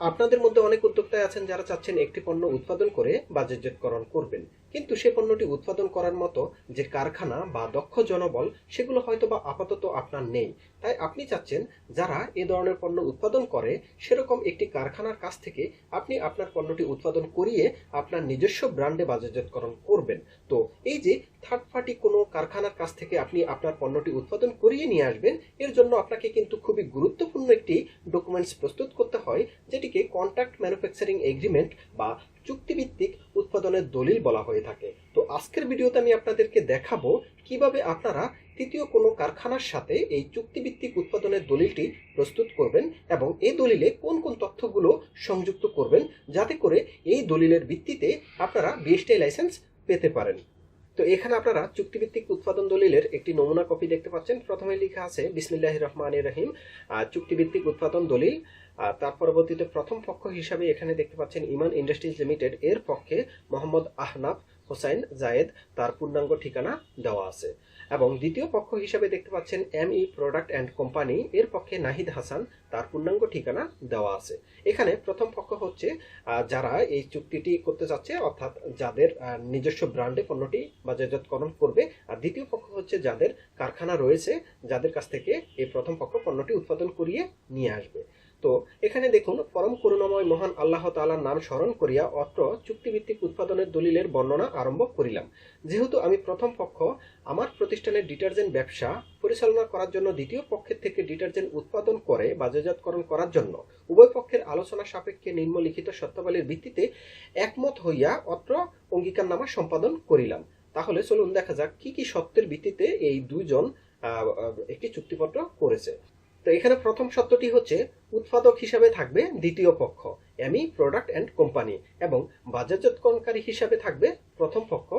আপনাদের মধ্যে অনেক উদ্যোক্তায় আছেন যারা চাচ্ছেন একটি পণ্য উৎপাদন করে বাজারজাতকরণ করবেন। কিন্তু সে পণ্যটি উৎপাদন করার মতো যে কারখানা বা দক্ষ জনবল, সেগুলো হয়তো বা আপাতত আপনার নেই। তাই আপনি চাচ্ছেন যারা এ ধরনের পণ্য উৎপাদন করে, সেরকম একটি কারখানার কাছ থেকে আপনি আপনার পণ্যটি উৎপাদন করিয়ে আপনার নিজস্ব ব্র্যান্ডে বাজারজাতকরণ করবেন। তো এই যে থার্ড পার্টি কোনো কারখানার কাছ থেকে আপনি আপনার পণ্যটি উৎপাদন করিয়ে নিয়ে আসবেন, এর জন্য আপনাকে কিন্তু খুবই গুরুত্বপূর্ণ একটি ডকুমেন্টস প্রস্তুত করতে হয়, যেটিকে কন্ট্রাক্ট ম্যানুফ্যাকচারিং এগ্রিমেন্ট বা চুক্তিভিত্তিক উৎপাদনের দলিল বলা হয়ে থাকে। তো আজকের ভিডিওতে আমি আপনাদেরকে দেখাবো কীভাবে আপনারা তৃতীয় কোনো কারখানার সাথে এই চুক্তিভিত্তিক উৎপাদনের দলিলটি প্রস্তুত করবেন এবং এই দলিলে কোন কোন তথ্যগুলো সংযুক্ত করবেন যাতে করে এই দলিলের ভিত্তিতে আপনারা বিএসটিআই লাইসেন্স পেতে পারেন। তো এখানে আপনারা চুক্তিভিত্তিক উৎপাদন দলিলের একটি নমুনা কপি দেখতে পাচ্ছেন। প্রথমে লেখা আছে বিসমিল্লাহ রহমান রহিম। চুক্তিভিত্তিক উৎপাদন দলিল। তার পরবর্তীতে প্রথম পক্ষ হিসাবে এখানে দেখতে পাচ্ছেন, ইমান ইন্ডাস্ট্রিজ লিমিটেড এর পক্ষে মোহাম্মদ আহনাফ হোসাইন জায়েদ তার পূর্ণাঙ্গ ঠিকানা দেওয়া আছে। এবং দ্বিতীয় পক্ষ হিসাবে দেখতে পাচ্ছেন M E product and company এর পক্ষে নাহিদ হাসান, তার পূর্ণাঙ্গ ঠিকানা দেওয়া আছে। এখানে প্রথম পক্ষ হচ্ছে যারা এই চুক্তিটি করতে যাচ্ছে অর্থাৎ যাদের নিজস্ব ব্র্যান্ডে পণ্যটি বাজারজাতকরণ করবে, আর দ্বিতীয় পক্ষ হচ্ছে যাদের কারখানা রয়েছে, যাদের কাছ থেকে এই প্রথম পক্ষ পণ্যটি উৎপাদন করিয়ে নিয়ে আসবে। তো এখানে দেখুন, পরম করুণাময় মহান আল্লাহ তাআলার নাম স্মরণ করিয়া অত্র চুক্তিভিত্তিক উৎপাদনের দলিলের বর্ণনা আরম্ভ করিলাম। যেহেতু আমি প্রথম পক্ষ, আমার প্রতিষ্ঠানের ডিটারজেন্ট ব্যবসা পরিচালনা করার জন্য দ্বিতীয় পক্ষের থেকে ডিটারজেন্ট উৎপাদন করে বাজারজাতকরণ করার জন্য উভয় পক্ষের আলোচনা সাপেক্ষে নিম্নলিখিত সত্যাবলীর ভিত্তিতে একমত হইয়া অত্র অঙ্গীকারনামা সম্পাদন করিলাম। তাহলে চলুন দেখা যাক কি কি সত্যের ভিত্তিতে এই দুইজন একটি চুক্তিপত্র করেছে। তো এখানে প্রথম সত্যটি হচ্ছে, উৎপাদক হিসাবে থাকবে দ্বিতীয় পক্ষ এমি প্রোডাক্ট অ্যান্ড কোম্পানি এবং বাজারজাতকরণকারী হিসাবে থাকবে প্রথম পক্ষ,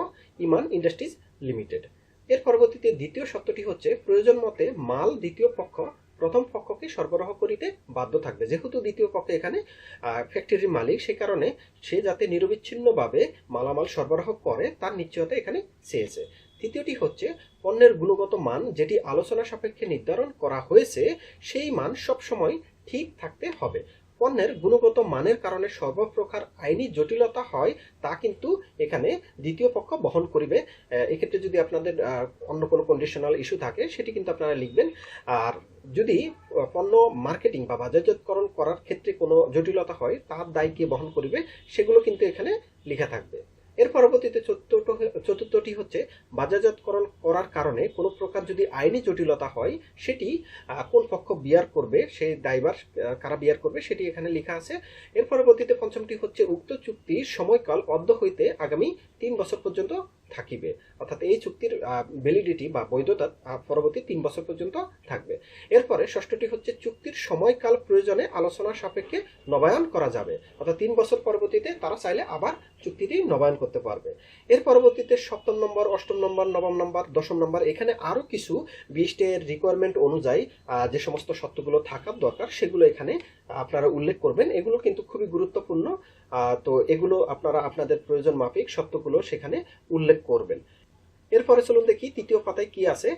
ইমান ইন্ডাস্ট্রিজ লিমিটেড। এর পরবর্তীতে দ্বিতীয় সত্যটি হচ্ছে, প্রয়োজন মতে মাল দ্বিতীয় পক্ষ, প্রথম পক্ষকে সরবরাহ করিতে বাধ্য থাকবে। যেহেতু দ্বিতীয় পক্ষ এখানে ফ্যাক্টরির মালিক, সে কারণে সে যাতে নিরবিচ্ছিন্নভাবে মালামাল সরবরাহ করে, তার নিশ্চয়তা এখানে চেয়েছে। তৃতীয়টি হচ্ছে, পণ্যের গুণগত মান যেটি আলোচনা সাপেক্ষে নির্ধারণ করা হয়েছে, সেই মান সবসময় ঠিক থাকতে হবে। পণ্যের গুণগত মানের কারণে সর্বপ্রকার আইনি জটিলতা হয়, তা কিন্তু এখানে দ্বিতীয় পক্ষ বহন করিবে। এক্ষেত্রে যদি আপনাদের অন্য কোনো কন্ডিশনাল ইস্যু থাকে, সেটি কিন্তু আপনারা লিখবেন। আর যদি পণ্য মার্কেটিং বা বাজারজাতকরণ করার ক্ষেত্রে কোনো জটিলতা হয়, তার দায় কে বহন করিবে, সেগুলো কিন্তু এখানে লেখা থাকবে। এর পরবর্তীতে চতুর্থ চতুর্থটি হচ্ছে বাজারজাতকরণ করার কারণে কোনো প্রকার যদি আইনি জটিলতা হয়, সেটি কোন পক্ষ বিয়ার করবে সেই দায়বার কারা বিয়ার করবে সেটি এখানে লেখা আছে। এর পরবর্তীতে পঞ্চমটি হচ্ছে উক্ত চুক্তির সময়কাল অদ্য হইতে আগামী তিন বছর পর্যন্ত থাকিবে। অর্থাৎ এই চুক্তির ভ্যালিডিটি বা বৈধতা পরবর্তী তিন বছর পর্যন্ত থাকবে। এরপরে ষষ্ঠটি হচ্ছে চুক্তির সময়কাল প্রয়োজনে আলোচনা সাপেক্ষে নবায়ন করা যাবে। অর্থাৎ তিন বছর পরবর্তীতে তারা চাইলে আবার চুক্তিটি নবায়ন করতে পারবে। এর পরবর্তীতে সপ্তম নম্বর, অষ্টম নম্বর, নবম নম্বর, দশম নম্বর, এখানে আরও কিছু বিশটের রিকোয়ারমেন্ট অনুযায়ী যে সমস্ত সত্যগুলো থাকার দরকার, সেগুলো এখানে আপনারা উল্লেখ করবেন। এগুলো কিন্তু খুবই গুরুত্বপূর্ণ তো এগুলো আপনারা আপনাদের প্রয়োজন মাফিক শব্দগুলো সেখানে উল্লেখ করবেন। এরপরে চলুন দেখি তৃতীয় পাতায় কি আছে।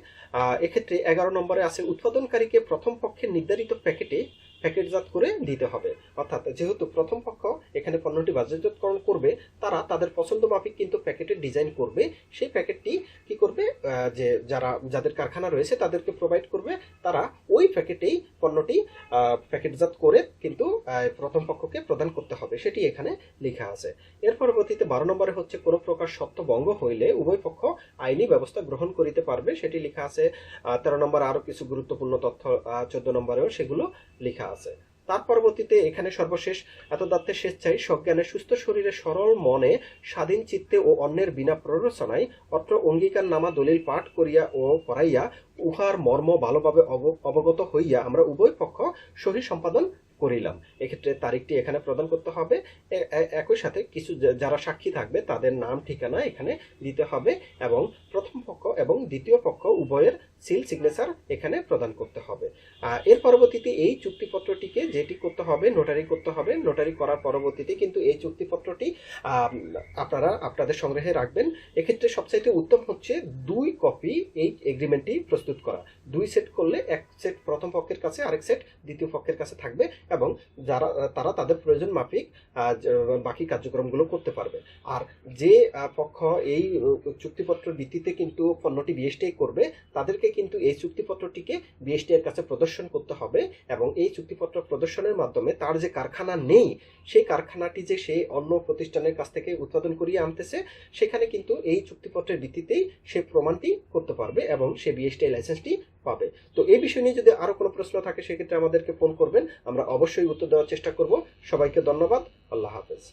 এক্ষেত্রে এগারো নম্বরে আছে, উৎপাদনকারীকে প্রথম পক্ষের নির্ধারিত প্যাকেটে প্যাকেটজাত করে দিতে হবে। অর্থাৎ যেহেতু প্রথম পক্ষ এখানে পণ্যটি বাজারজাতকরণ করবে, তারা তাদের পছন্দ মাফিক কিন্তু প্যাকেটের ডিজাইন করবে। সেই প্যাকেটটি কি করবে? যে যারা, যাদের কারখানা রয়েছে তাদেরকে প্রোভাইড করবে। তারা ওই প্যাকেটেই পণ্যটি প্যাকেটজাত করে কিন্তু প্রথম পক্ষকে প্রদান করতে হবে। সেটি এখানে লেখা আছে। এর পরবর্তীতে বারো নম্বরে হচ্ছে, কোনো প্রকার সত্য ভঙ্গ হইলে উভয় পক্ষ আইনি ব্যবস্থা গ্রহণ করিতে পারবে। সেটি লেখা আছে তেরো নম্বর আরও কিছু গুরুত্বপূর্ণ তথ্য চোদ্দ নম্বরেও সেগুলো লেখা আছে। তার পরবর্তীতে এখানে সর্বশেষ এত দত্তের স্বেচ্ছায় সজ্ঞানে সুস্থ শরীরে সরল মনে, স্বাধীন চিত্তে ও অন্যের বিনা প্ররোচনায় অত্র অঙ্গীকার নামা দলিল পাঠ করিয়া ও পড়াইয়া উহার মর্ম ভালোভাবে অব- অবগত হইয়া আমরা উভয় পক্ষ সহি সম্পাদন করিলাম। এক্ষেত্রে তারিখটি এখানে প্রদান করতে হবে। একই সাথে কিছু যারা সাক্ষী থাকবে তাদের নাম, ঠিকানা এখানে দিতে হবে এবং প্রথম পক্ষ এবং দ্বিতীয় পক্ষ উভয়ের সিল সিগনেচার এখানে প্রদান করতে হবে। এর পরবর্তীতে এই চুক্তিপত্রটিকে যেটি করতে হবে নোটারি করতে হবে নোটারি করার পরবর্তীতে কিন্তু এই চুক্তিপত্রটি আপনারা আপনাদের সংগ্রহে রাখবেন। এক্ষেত্রে সবচাইতে উত্তম হচ্ছে দুই কপি এই এগ্রিমেন্টটি প্রস্তুত করা। দুই সেট করলে এক সেট প্রথম পক্ষের কাছে আরেক সেট দ্বিতীয় পক্ষের কাছে থাকবে এবং যারা তারা তাদের প্রয়োজন মাফিক বাকি কার্যক্রমগুলো করতে পারবে। আর যে পক্ষ এই আহ, চুক্তিপত্রের ভিত্তিতে কিন্তু পণ্যটি বিএসটিআই করবে তাদেরকে কিন্তু এই চুক্তিপত্রটিকে বিএসটি এর কাছে প্রদর্শন করতে হবে এবং এই চুক্তিপত্র প্রদর্শনের মাধ্যমে তার যে কারখানা নেই, সেই কারখানাটি যে সেই অন্য প্রতিষ্ঠানের কাছ থেকে উৎপাদন করিয়ে আনতেছে, সেখানে কিন্তু এই চুক্তিপত্রের ভিত্তিতেই সে প্রমাণটি করতে পারবে এবং সে বিএসটিআই লাইসেন্সটি পাবে। তো এই বিষয় নিয়ে যদি আরও কোনো প্রশ্ন থাকে, সেক্ষেত্রে আমাদেরকে ফোন করবেন। আমরা অবশ্যই উত্তর দেওয়ার চেষ্টা করব। সবাইকে ধন্যবাদ। আল্লাহ হাফেজ।